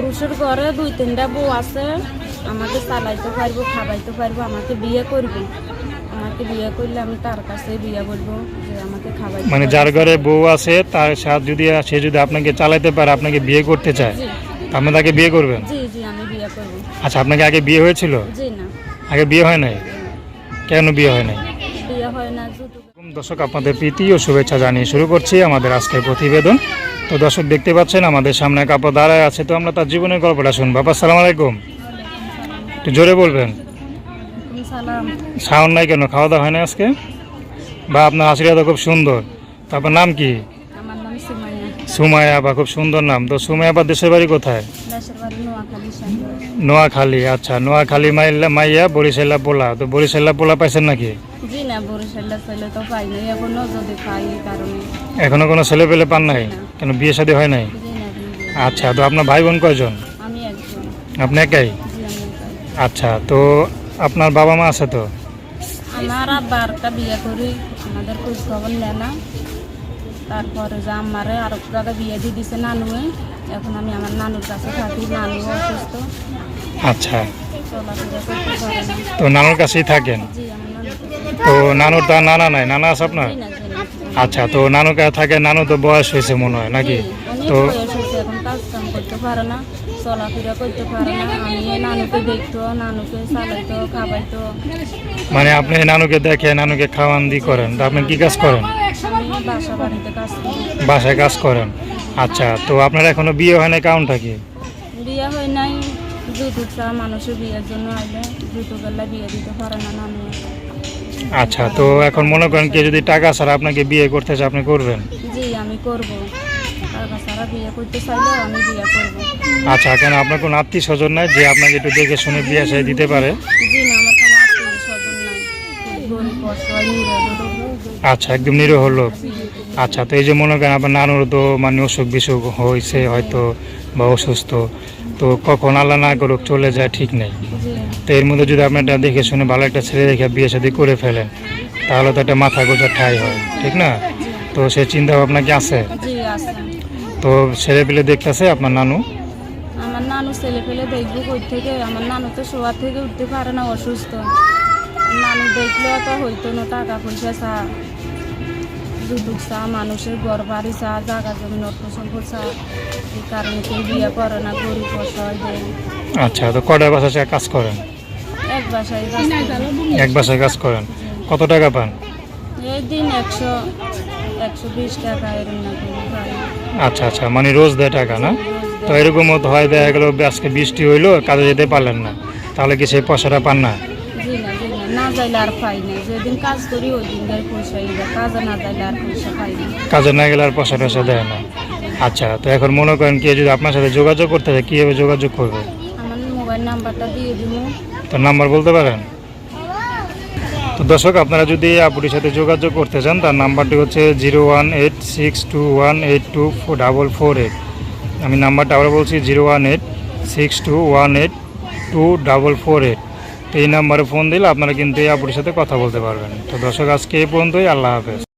পুরুষের ঘরে দুই তিনটা বউ আছে আমাকে চালাইতে পারব খাওয়াইতে পারব আমাকে বিয়ে করবে। আমাকে বিয়ে করলে আমি তার কাছে বিয়ে বলব যে আমাকে খাওয়াই মানে যার ঘরে বউ আছে তার সাথে যদি সে যদি আপনাকে চালাতে পারে আপনাকে বিয়ে করতে চায় আপনি তাকে বিয়ে করবেন? জি জি আমি বিয়ে করব। আচ্ছা আপনাকে আগে বিয়ে হয়েছিল? জি না। আগে বিয়ে হয় নাই? কেন বিয়ে হয় নাই? বিয়ে হয় না দর্শক আপনাদের প্রীতি ও শুভেচ্ছা জানিয়ে শুরু করছি আমাদের আজকের প্রতিবেদন। তো দর্শক দেখতে পাচ্ছেন আমাদের সামনে এক আপা দাঁড়ায় আছে তো আমরা তার জীবনের গল্পটা শুনব। আপা সালাম আলাইকুম। একটু জোরে বলবেন। সাউন্ড নাই কেন? খাওয়া দাওয়া হয় না আজকে? বা আপনার হাসিটা তো খুব সুন্দর। তারপর নাম কি? আমার নাম সুমাইয়া সুমায়া বা খুব সুন্দর নাম। তো সুমায়া বা দেশের বাড়ি কোথায়? নোয়াখালী আচ্ছা নোয়াখালী মাইল্লা মাইয়া বরিশাল্লা পোলা। তো বরিশাল্লা পোলা পাইছেন নাকি? এখনও কোনো ছেলে পেলে পান নাই? কেন বিয়ে শাদী হয় নাই। আচ্ছা তো আপনার ভাই বোন কয়জন? আপনি একাই। আচ্ছা তো আপনার বাবা মা আছে তো? আমার বিয়ে করি আমাদের খোঁজ খবর নেয় না। তারপরে যে আমারে আর জায়গায় বিয়ে দিয়ে দিছে নানুয়ে এখন আমি আমার নানুর কাছে থাকি নানু অসুস্থ। আচ্ছা। তো নানুর কাছেই থাকেন? তো নানুর তো নানা নাই নানা আছে আপনার? আচ্ছা তো নানুর কাছে থাকে নানু তো বয়স হয়েছে মনে হয় নাকি? তো বয়স হয়েছে এখন কাজ কাম করতে পারে না চলাফেরা করতে পারে না। আমি নানুকে দেখতো নানুকে চালাইতো খাওয়াইতো। মানে আপনি নানুকে দেখে নানুকে খাওয়ান দি করেন তো আপনি কি কাজ করেন? বাসায় কাজ করেন? আচ্ছা তো আপনার এখনও বিয়ে হয় না কারণটা কি? বিয়ে হয় নাই যৌতুক মানুষের বিয়ের জন্য আইলে যৌতুক বিয়ে দিতে পারে না নানু। আচ্ছা তো এখন মনে করেন কেউ যদি টাকা ছাড়া আপনাকে বিয়ে করতে চায় আপনি করবেন? জি আমি করব। টাকা ছাড়া বিয়ে করতে চাইলে আমি বিয়ে করব। আচ্ছা কেন আপনার কোনো আত্মীয় স্বজন নাই যে আপনাকে একটু দেখে শুনে বিয়ে দিতে পারে? জি না আমার কোনো আত্মীয় স্বজন নাই গরিব অসহায় নিরীহ আচ্ছা একদম নিরীহ লোক। আচ্ছা তো এই যে মনে করেন আপনার নানুর তো মানে অসুখ বিসুখ হয়েছে হয়তো বা অসুস্থ তো কখন আল্লাহ না করুক চলে যায় ঠিক নেই। তো এর মধ্যে যদি আপনি একটা দেখে শুনে ভালো একটা ছেলে দেখে বিয়ে শাদী করে ফেলেন তাহলে তো একটা মাথা গোজা ঠাই হয় ঠিক না? তো সে চিন্তা ভাবনা কি আছে? আছে। তো ছেলে পেলে দেখতেছে আপনার নানু? আমার নানু ছেলে পেলে দেখব কই থেকে? আমার নানু তো শোয়ার থেকে উঠতে পারে না অসুস্থ। নানু দেখলেও তো হইতো না টাকা পয়সা চা। দুদুক চা মানুষের ঘর বাড়ি চা জায়গা জমি সম্পদ চা। এই কারণে কেউ বিয়ে করে না গরিব অসহায় দেয় আচ্ছা তো কটা বাসা কাজ করেন? এক বাসায় এক বাসায় কাজ করেন। কত টাকা পান? এই দিন একশো একশো বিশ টাকা এরকম। আচ্ছা আচ্ছা মানে রোজ দেয় টাকা না? তো এরকম হয় দেখা গেলো আজকে বৃষ্টি হইল কাজে যেতে পারলেন না। তাহলে কি সেই পয়সাটা পান না? না জি না যাইলে আর পাই না যেদিন কাজ করি ওই দিন দেয় পয়সা ইয়ে কাজে না যাইলে আর পয়সা পাই না। কাজে না গেলে আর পয়সা টয়সা দেয় না। আচ্ছা তো এখন মনে করেন কেউ যদি আপনার সাথে যোগাযোগ করতে চায় কীভাবে যোগাযোগ করবে? আমার মোবাইল নাম্বারটা দিয়ে দিব। তো নাম্বার বলতে পারেন? তো দর্শক আপনারা যদি আপুটির সাথে যোগাযোগ করতে চান তার নাম্বারটি হচ্ছে zero one eight six two one eight two four double four eight. আমি নাম্বারটা আবার বলছি zero one eight six two one eight two double four eight. এই নাম্বারে ফোন দিলে আপনারা কিন্তু এই আপুর সাথে কথা বলতে পারবেন। তো দর্শক, আজকে এই পর্যন্তই, আল্লাহ হাফেজ।